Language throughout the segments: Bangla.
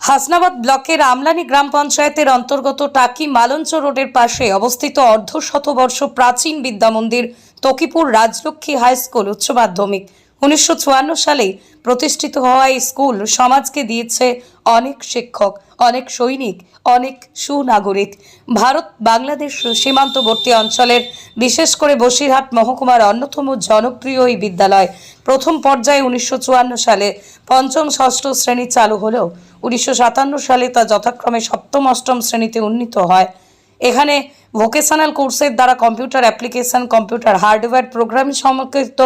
হাসনাবাদ ব্লকের আমলানি গ্রাম পঞ্চায়েতের অন্তর্গত টাকি মালঞ্চ রোডের পাশে অবস্থিত অর্ধ শতবর্ষ প্রাচীন বিদ্যামন্দির তকিপুর রাজলক্ষ্মী হাই স্কুল উচ্চ মাধ্যমিক। উনিশশো চুয়ান্ন সালে প্রতিষ্ঠিত হওয়া এই স্কুল সমাজকে দিয়েছে অনেক শিক্ষক, অনেক সৈনিক, অনেক সুনাগরিক। ভারত বাংলাদেশ সীমান্তবর্তী অঞ্চলের বিশেষ করে বসিরহাট মহকুমার অন্যতম জনপ্রিয় এই বিদ্যালয়। প্রথম পর্যায়ে উনিশশো চুয়ান্ন সালে পঞ্চম, ষষ্ঠ শ্রেণি চালু হলেও উনিশশো সাতান্ন সালে তা যথাক্রমে সপ্তম, অষ্টম শ্রেণীতে উন্নীত হয়। এখানে ভোকেশনাল কোর্সের দ্বারা computer application computer hardware programming সম্পর্কিত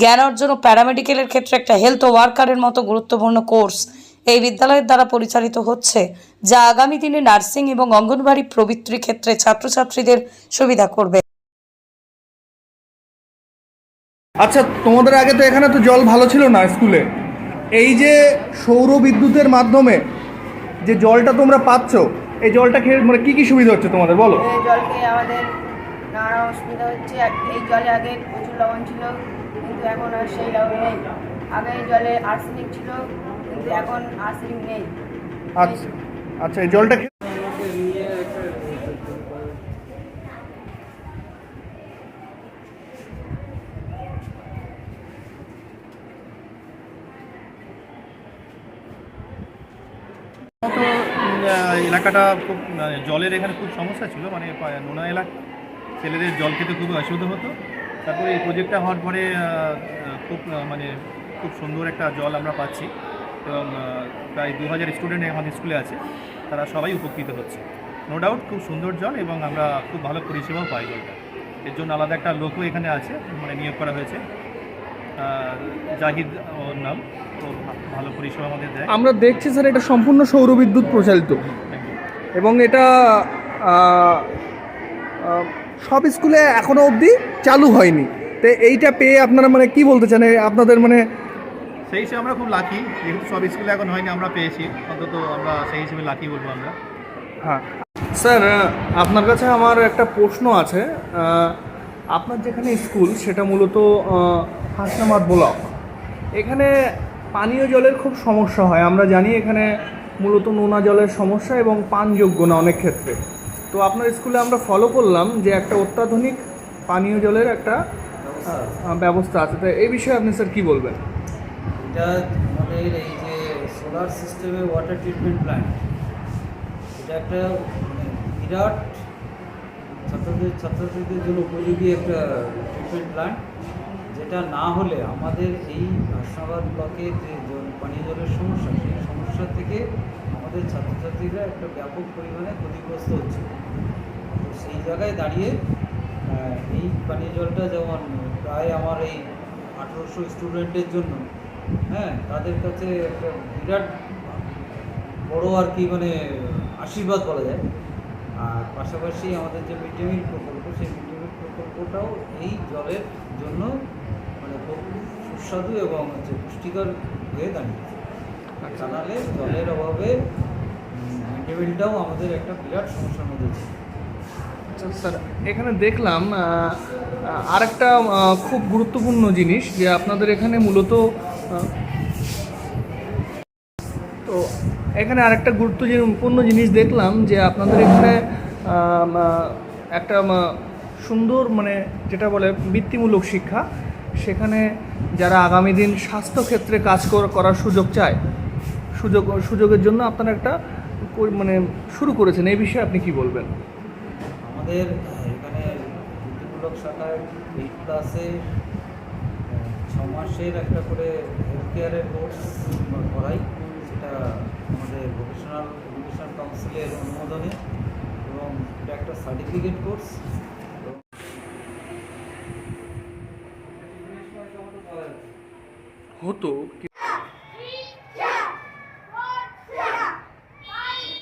জ্ঞান অর্জন ও প্যারামেডিক্যালের ক্ষেত্রে একটা হেলথ ওয়ার্কারের মতো গুরুত্বপূর্ণ কোর্স এই বিদ্যালয়ের দ্বারা পরিচালিত হচ্ছে, যা আগামী দিনে নার্সিং এবং অঙ্গনবাড়ি প্রবৃত্তির ক্ষেত্রে ছাত্রছাত্রীদের সুবিধা করবে। আচ্ছা তোমাদের আগে তো এখানে তো জল ভালো ছিল না স্কুলে এই যে সৌর বিদ্যুতের মাধ্যমে যে জলটা তোমরা পাচ্ছ এই জলটা খেয়ে মানে কি কি সুবিধা হচ্ছে তোমাদের? বলো। এই জল খেয়ে আমাদের নানা অসুবিধা হচ্ছে। এই জলে আগে প্রচুর লবণ ছিল কিন্তু এখন আর সেই লবণ নেই। আগে এই জলে আর্সেনিক ছিল কিন্তু এখন আর্সেনিক নেই। আচ্ছা আচ্ছা এই জলটা খেয়ে এলাকাটা খুব মানে, জলের এখানে খুব সমস্যা ছিল মানে নোনা এলাকা। ছেলেদের জল খেতে খুব অসুবিধা হতো। তারপরে এই প্রজেক্টটা হওয়ার পরে খুব মানে খুব সুন্দর একটা জল আমরা পাচ্ছি এবং প্রায় দু হাজার স্টুডেন্ট আমাদের স্কুলে আছে। তারা সবাই উপকৃত হচ্ছে। নো ডাউট খুব সুন্দর জল এবং আমরা খুব ভালো পরিষেবাও পাই জলটা। এর জন্য আলাদা একটা লোকও এখানে আছে মানে নিয়োগ করা হয়েছে। জাহিদ ওর নাম। ভা- ভালো পরিষেবা আমাদের দেয়। আমরা দেখছি স্যার এটা সম্পূর্ণ সৌর বিদ্যুৎ প্রচালিত। এবং এটা সব স্কুলে এখনও অবধি চালু হয়নি। তো এইটা পেয়ে আপনারা মানে কি বলতে চান? আপনাদের মানে সেই হিসেবে আমরা খুব লাকি যেহেতু সব স্কুলে এখন হয়নি আমরা পেয়েছি। অন্তত আমরা সেই হিসেবে লাকি বলব আমরা। হ্যাঁ। স্যার আপনার কাছে আমার একটা প্রশ্ন আছে। আপনার যেখানে স্কুল সেটা মূলত হাসনাবাদ ব্লক। এখানে পানীয় জলের খুব সমস্যা হয়। আমরা জানি এখানে মূলত নোনা জলের সমস্যা এবং পানযোগ্য না অনেক ক্ষেত্রে। তো আপনার স্কুলে আমরা ফলো করলাম যে একটা অত্যাধুনিক পানীয় জলের একটা ব্যবস্থা আছে। তো এই বিষয়ে আপনি স্যার কী বলবেন? এটা আমাদের এই যে সোলার সিস্টেমে ওয়াটার ট্রিটমেন্ট প্ল্যান্ট এটা একটা মানে বিরাট ছাত্রদের, ছাত্রছাত্রীদের জন্য উপযোগী একটা ট্রিটমেন্ট প্ল্যান্ট যেটা না হলে আমাদের এই হাসনাবাদ ব্লকের যে জল, পানীয় জলের সমস্যা, সেই সমস্যা থেকে আমাদের ছাত্রছাত্রীরা একটা ব্যাপক পরিমাণে ক্ষতিগ্রস্ত হচ্ছে। তো সেই জায়গায় দাঁড়িয়ে এই পানীয় জলটা যেমন প্রায় আমার এই আঠেরোশো স্টুডেন্টের জন্য হ্যাঁ তাদের কাছে একটা বিরাট বড় আর কি মানে আশীর্বাদ বলা যায়। আর পাশাপাশি আমাদের যে মিড ডে মিল প্রকল্প, সেই মিড ডে মিল প্রকল্পটাও এই জলের জন্য সুস্বাদু এবং হচ্ছে পুষ্টিকর হয়ে দাঁড়িয়েছে। তা নাহলে জলের অভাবে মিলটাও আমাদের একটা বিরাট সমস্যার মধ্যে ছিল আচ্ছা স্যার এখানে দেখলাম আহ, আরেকটা খুব গুরুত্বপূর্ণ জিনিস যে আপনাদের এখানে মূলত তো এখানে আরেকটা গুরুত্বপূর্ণ জিনিস দেখলাম যে আপনাদের এখানে একটা সুন্দর মানে যেটা বলে বৃত্তিমূলক শিক্ষা সেখানে যারা আগামী দিন স্বাস্থ্যক্ষেত্রে কাজ করার সুযোগ চায়, সুযোগ, সুযোগের জন্য আপনারা একটা মানে শুরু করেছেন। এই বিষয়ে আপনি কি বলবেন? আমাদের এখানে বৃত্তিমূলক শাখায় এইট ক্লাসে ছ মাসের একটা করে হেলথ কেয়ারের কোর্স করাই। সেটা আমাদের ভোকেশনাল এডুকেশন কাউন্সিলের অনুমোদনে। এবং এটা একটা সার্টিফিকেট কোর্স হতো